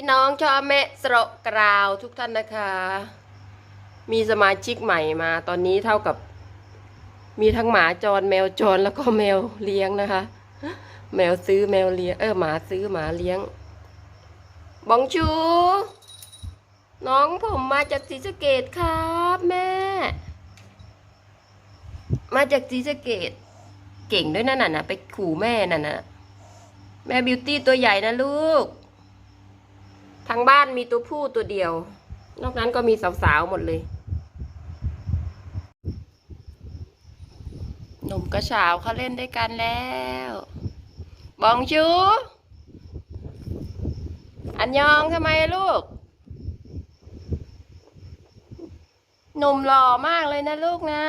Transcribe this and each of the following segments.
พี่น้องชอบแม่สระกราวทุกท่านนะคะ มีสมาชิกใหม่มา ตอนนี้เท่ากับ มีทั้งหมาจรแมวจรแล้วก็แมวเลี้ยงนะคะ แมวซื้อแมวเลี้ยง เออหมาซื้อหมาเลี้ยงบองชู น้องผมมาจากศรีสะเกดครับแม่ มาจากศรีสะเกดเก่งด้วยนั่นน่ะไปขู่แม่นั่นน่ะแม่บิวตี้ตัวใหญ่นะลูก ทางบ้านมีตัวผู้ตัวเดียว นอกนั้นก็มีสาวๆหมดเลย หนุ่มกระเฉาวเขาเล่นด้วยกันแล้ว บองชูอันยองทำไมลูก หนุ่มหล่อมากเลยนะลูกนะ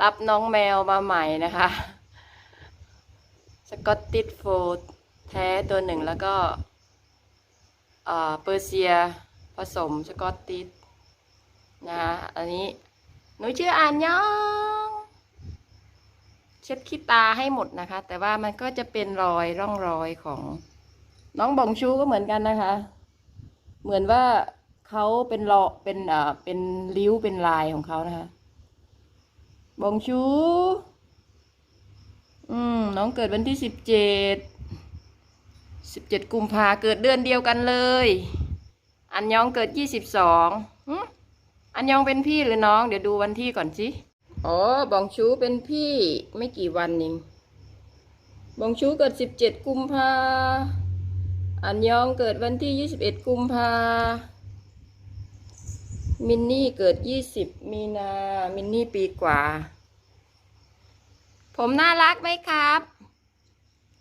รับน้องแมวมาใหม่นะคะ กอตติชโฟแท้ตัวหนึ่งแล้วก็เอ่อเปอร์เซียผสมสกอตติชนะคะอันนี้หนูชื่ออ่านยองเช็ดขี้ตาให้หมดนะคะ แต่ว่ามันก็จะเป็นรอยร่องรอยของน้องบองชูก็เหมือนกันนะคะ เหมือนว่าเขาเป็นรอเป็นเอ่อเป็นริ้วเป็นลายของเขานะคะบองชู อืมน้องเกิดวันที่สิบเจ็ดสิบเจ็ดกุมภาเกิดเดือนเดียวกันเลย อันยองเกิดยี่สิบสองอันยองเป็นพี่หรือน้อง เดี๋ยวดูวันที่ก่อนสิอ๋อบองชูเป็นพี่ไม่กี่วันเองบองชูเกิดสิบเจ็ดกุมภาอันยองเกิดวันที่ยี่สิบเอ็ดกุมภามินนี่เกิดยี่สิบมีนา มินนี่ปีกว่า ผมน่ารักไหมครับ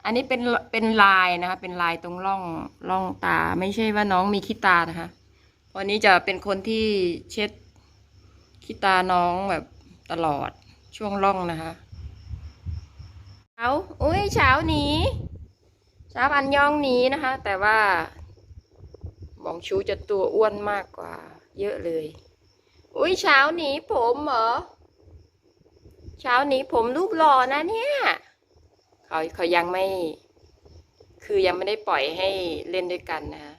อันนี้เป็นเป็นลายนะคะ เป็นลายตรงร่องร่องตา ไม่ใช่ว่าน้องมีขี้ตานะคะวันนี้จะเป็นคนที่เช็ดขี้ตาน้องแบบตลอดช่วงร่องนะคะเช้าอุ้ยเช้าหนีเช้าอันยองหนีนะคะ แต่ว่าบองชูจะตัวอ้วนมากกว่า เยอะเลย อุ้ยเช้าหนีผมเหรอ เช้านี้ผมรูปหล่อนะเนี่ย เขาเขายังไม่ คือยังไม่ได้ปล่อยให้เล่นด้วยกันนะฮะ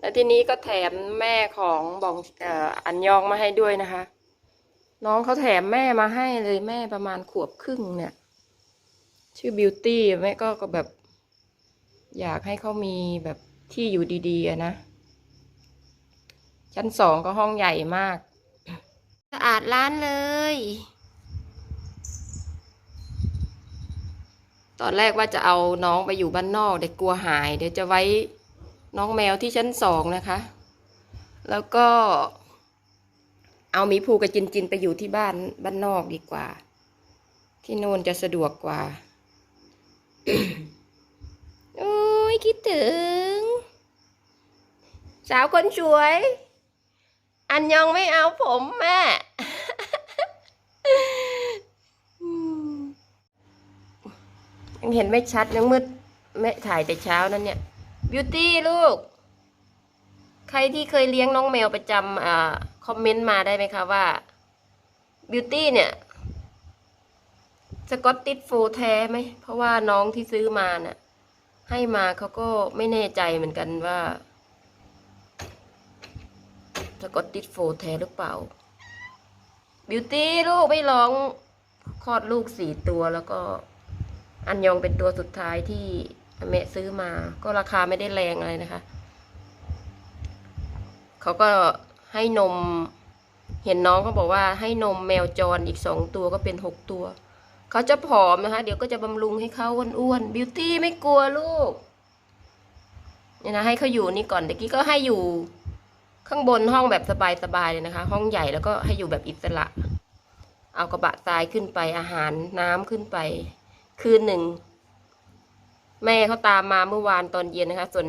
แล้วทีนี้ก็แถมแม่ของบองอ,อันยองมาให้ด้วยนะคะ น้องเขาแถมแม่มาให้เลยแม่ประมาณขวบครึ่งเนี่ย ชื่อบิวตี้แม่ก็ก็แบบ อยากให้เขามีแบบที่อยู่ดีๆนะ ชั้นสองก็ห้องใหญ่มาก สะอาดร้านเลย ตอนแรกว่าจะเอาน้องไปอยู่บ้านนอกเดี๋ยวกลัวหาย เดี๋ยวจะไว้น้องแมวที่ชั้นสองนะคะ แล้วก็ เอามีภูกับจินจินไปอยู่ที่บ้านบ้านนอกดีกว่า ที่โน่นจะสะดวกกว่า โอ้ยคิดถึง สาวคนสวย อันยองไม่เอาผมแม่ ยัง เห็นไม่ชัดยังมืดแม่ถ่ายแต่เช้านั้นเนี่ยบิวตี้ลูก ใครที่เคยเลี้ยงน้องแมวประจำอ่าคอมเมนต์มาได้ไหมคะว่าบิวตี้เนี่ยสกอตติชโฟแท้ไหม เพราะว่าน้องที่ซื้อมาน่ะ ให้มาเขาก็ไม่แน่ใจเหมือนกันว่าสกอตติชโฟแท้หรือเปล่า บิวตี้ลูกไม่ร้องคลอดลูกสี่ตัวแล้วก็ อันยองเป็นตัวสุดท้ายที่แม่ซื้อมา ก็ราคาไม่ได้แรงอะไรนะคะ เขาก็ให้นม เห็นน้องเขาบอกว่าให้นมแมวจรอีกสองตัวก็เป็นหกตัว เขาจะผอมนะคะ เดี๋ยวก็จะบำรุงให้เขาอ้วนๆบิวตี้ไม่กลัวลูกเนี่ยนะให้เขาอยู่นี่ก่อนเด็กกี้ก็ให้อยู่ข้างบนห้องแบบสบายๆเลยนะคะ ห้องใหญ่แล้วก็ให้อยู่แบบอิสระ เอากระบะทรายขึ้นไปอาหารน้ำขึ้นไป คืนหนึ่ง แม่เขาตามมาเมื่อวานตอนเย็นนะคะ ส่วน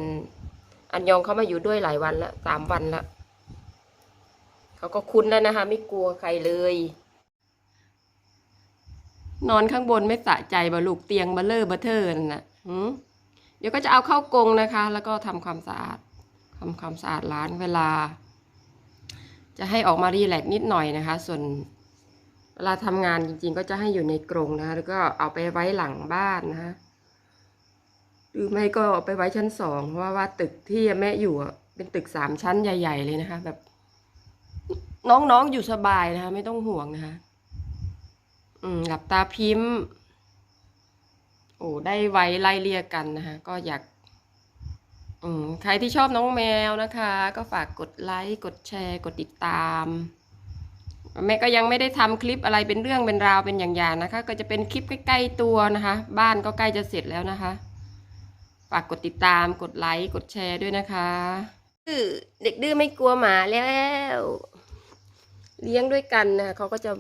อันยองเขามาอยู่ด้วยหลายวันละสามวันละเขาก็คุ้นแล้วนะคะ ไม่กลัวใครเลย นอนข้างบนไม่สะใจบะลูกเตียงบะเลอร์บะเทอร์นั่ะหืมเดี๋ยวก็จะเอาเข้ากรงนะคะ แล้วก็ทำความสะอาดทำความสะอาดร้านเวลา จะให้ออกมารีแลกนิดหน่อยนะคะ ส่วน วลาทำงานจริงๆ ก็จะให้อยู่ในกรงนะคะแล้วก็เอาไปไว้หลังบ้านนะคะหรือไม่ก็เอาไปไว้ชั้นสองเพราะว่าวาตึกที่แม่อยู่เป็นตึกสามชั้นใหญ่ ๆ เลยนะคะ แบบ น้องๆอยู่สบายนะคะ ไม่ต้องห่วงนะคะ อืมหลับตาพิมพ์ โอ้ได้ไว้ไล่เลี่ยกันนะคะ ก็อยากอืมใครที่ชอบน้องแมวนะคะ ก็ฝากกดไลค์กดแชร์ กดติดตาม แม่ก็ยังไม่ได้ทำคลิปอะไรเป็นเรื่องเป็นราวเป็นอย่างๆนะคะ ก็จะเป็นคลิปใกล้ๆตัวนะคะ บ้านก็ใกล้จะเสร็จแล้วนะคะฝากกดติดตามกดไลค์กดแชร์ด้วยนะคะเด็กดื้อไม่กลัวหมาแล้ว เลี้ยงด้วยกันนะเขาก็จะ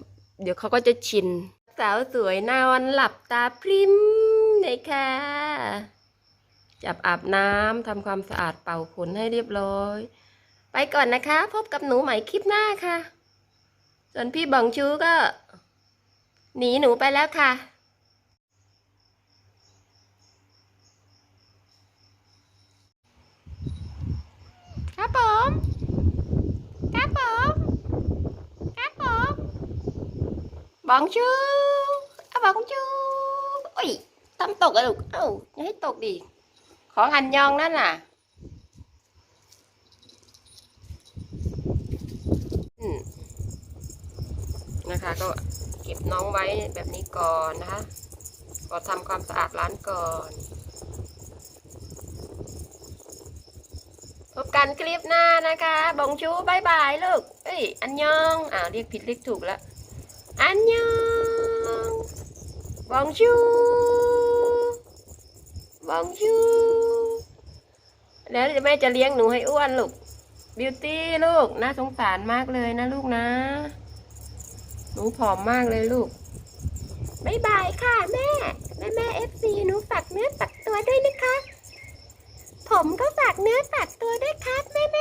เดี๋ยวเขาก็จะชิน สาวสวยนอนหลับตาพริมเลยค่ะ จับอาบน้ำทำความสะอาดเป่าขนให้เรียบร้อย ไปก่อนนะคะ พบกับหนูใหม่คลิปหน้าค่ะ ส่วนพี่บองชูก็ หนีหนูไปแล้วค่ะ ครับผม ครับผม ครับผมบองชูอะบองชูโอ้ยทำตกอะลูกเอ้าอย่าให้ตกดิ ของอันยองนั่นน่ะ นะคะ ก็เก็บน้องไว้แบบนี้ก่อนนะคะก็ทำความสะอาดร้านก่อน พบกันคลิปหน้านะคะบงชูบายบายลูกเอ้ยอันยองอ่าเรียกผิดเรียกถูกแล้วอันยองบงชูบงชูแล้วแม่จะเลี้ยงหนูให้อ้วนลูกบิวตี้ลูกน่าสงสารมากเลยนะลูกนะ หนูผอมมากเลยลูกบายบายค่ะแม่ แม่แม่เอฟซีหนูฝากเนื้อฝากตัวด้วยนะคะ ผมก็ฝากเนื้อฝากตัวด้วยครับแม่แม่